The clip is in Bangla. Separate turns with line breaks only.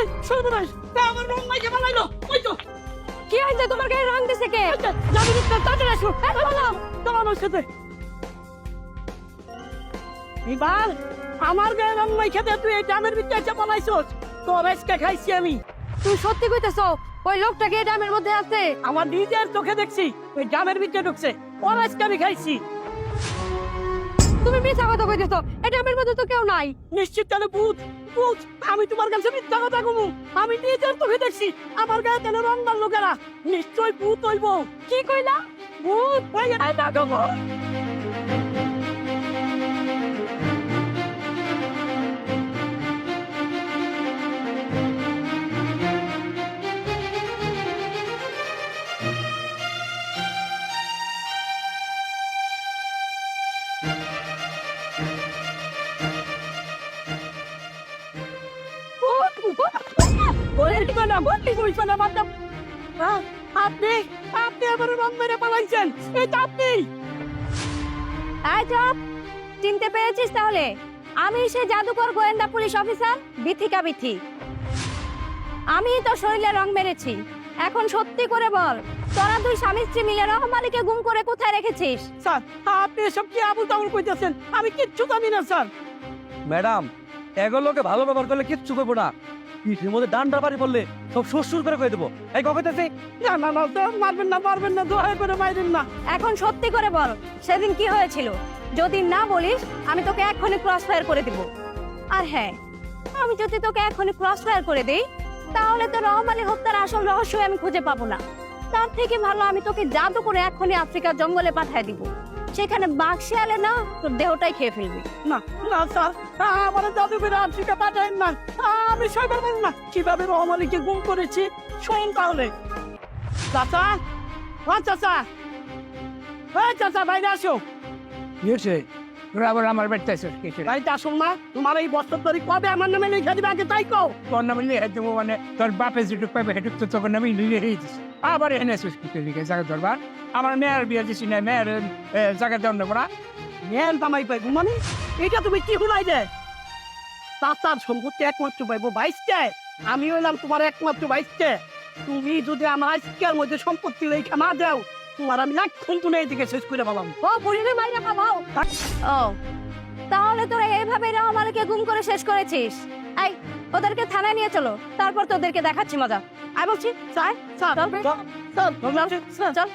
এই সর্বনাশ আমার রং মাইকে বানাইলো ওই তো।
কি হয়েছে তোমার গায়ে রং দিছে কে?
যাবি না তাড়াতাড়ি আসো চলো আমার সাথে। এবার আমার গায়ে রং মাইকে দে তুই এই ডামের ভিতরে এসে বানাইছস তোর আজকে খাইছি আমি।
তুমি সত্যি কইতেছো ওই লোকটা কি ড্যামের মধ্যে আছে?
আমার নিজের চোখে দেখছি ওই ডামের ভিতরে ঢুকছে। ওর আজকে আমি খাইছি।
তুমি মিথ্যা কথা কইতেছো এই ড্যামের মধ্যে তো কেউ নাই।
নিশ্চিত তাহলে ভূত। ভূত আমি তোমার কাছে মিথ্যা কথা কমু। আমি নিজের তোকে দেখছি আমার গায়ে তেলে রং মারলো লোকেরা নিশ্চয় ভূত হইব।
কি কইলা?
ভূত হয়ে গেল না না আপনি আপনি আমার রং মেরে পালাইছেন। এই তো আপনি।
চপ চিনতে পেরেছিস তাহলে? আমি সে জাদুকর গোয়েন্দা পুলিশ অফিসার বিথিকা বিথি। আমি তোর শরীরে রং মেরেছি। এখন সত্যি করে বল তোরা দুই স্বামী স্ত্রী মিলে রহমালিকে গুম করে কোথায় রেখেছিস?
স্যার আপনি এসব কি আবুল তাবুল কইতেছেন? আমি কিচ্ছু জানি না স্যার।
ম্যাডাম এগুলোকে ভালো ব্যবহার করলে কিচ্ছু করব না। পিঠের মধ্যে ডান্ডা বাড়ি পড়লে সব শ্বশুর করে কয়ে দেবো। এই কখন
না না না মারবেন না মারবেন না দয়া করে মারবেন না।
এখন সত্যি করে বল সেদিন কি হয়েছিল? যদি না বলিস আমি তোকে এক্ষুনি ক্রস ফায়ার করে দিব। আর হ্যাঁ আমি যদি তোকে এক্ষুনি ক্রস ফায়ার করে দেই তাহলে তো রহমালি হত্যার আসল রহস্যই আমি খুঁজে পাবো না। তার থেকে ভালো আমি তোকে জাদু করে এক্ষুনি আফ্রিকার জঙ্গলে পাঠায় দিব। সেখানে বাক্সে আলে না তোর দেহটাই খেয়ে ফেলবি।
না না স্যার আমার জাদু করে আফ্রিকা পাঠায় না। আমি সই পারবেন না। কীভাবে রহমালিকে গুম করেছি শোন তাহলে। চাচা হ্যাঁ চাচা হ্যাঁ চাচা বাইরে আসো।
ইয়েছে তোরা আবার আমার বাড়িতে আসিস কিছু
বাড়িতে আসুন না তোমার এই কবে আমার নামে লিখে দিবে আগে তাই কও।
তোর নামে লিখে দেবো মানে তোর বাপে যেটুক পাবে সেটুক তো তোর নামে লিখে দিস আবার এনে আসিস কিছু লিখে জায়গা দরবার আমার মেয়ের বিয়ে দিছি না মেয়ের এ, জায়গা দেওয়ার নেব না।
নেন তামাই পাইবো মানে? এটা তুমি কি চাচার সম্পত্তি একমাত্র পাইবো আমি হইলাম তোমার একমাত্র বাইশটা। তুমি যদি আমার আজকের মধ্যে সম্পত্তি লেখা না দাও তোমার আমি লাখ খুন এই দিকে শেষ করে পেলাম
ও বুড়িরে মাইরা পালাও ও তাহলে তোরা এইভাবে রহমালিকে গুম করে শেষ করেছিস এই ওদেরকে থানায় নিয়ে চলো তারপর তোদেরকে দেখাচ্ছি মজা
আমি বলছি স্যার স্যার স্যার
চল চল চল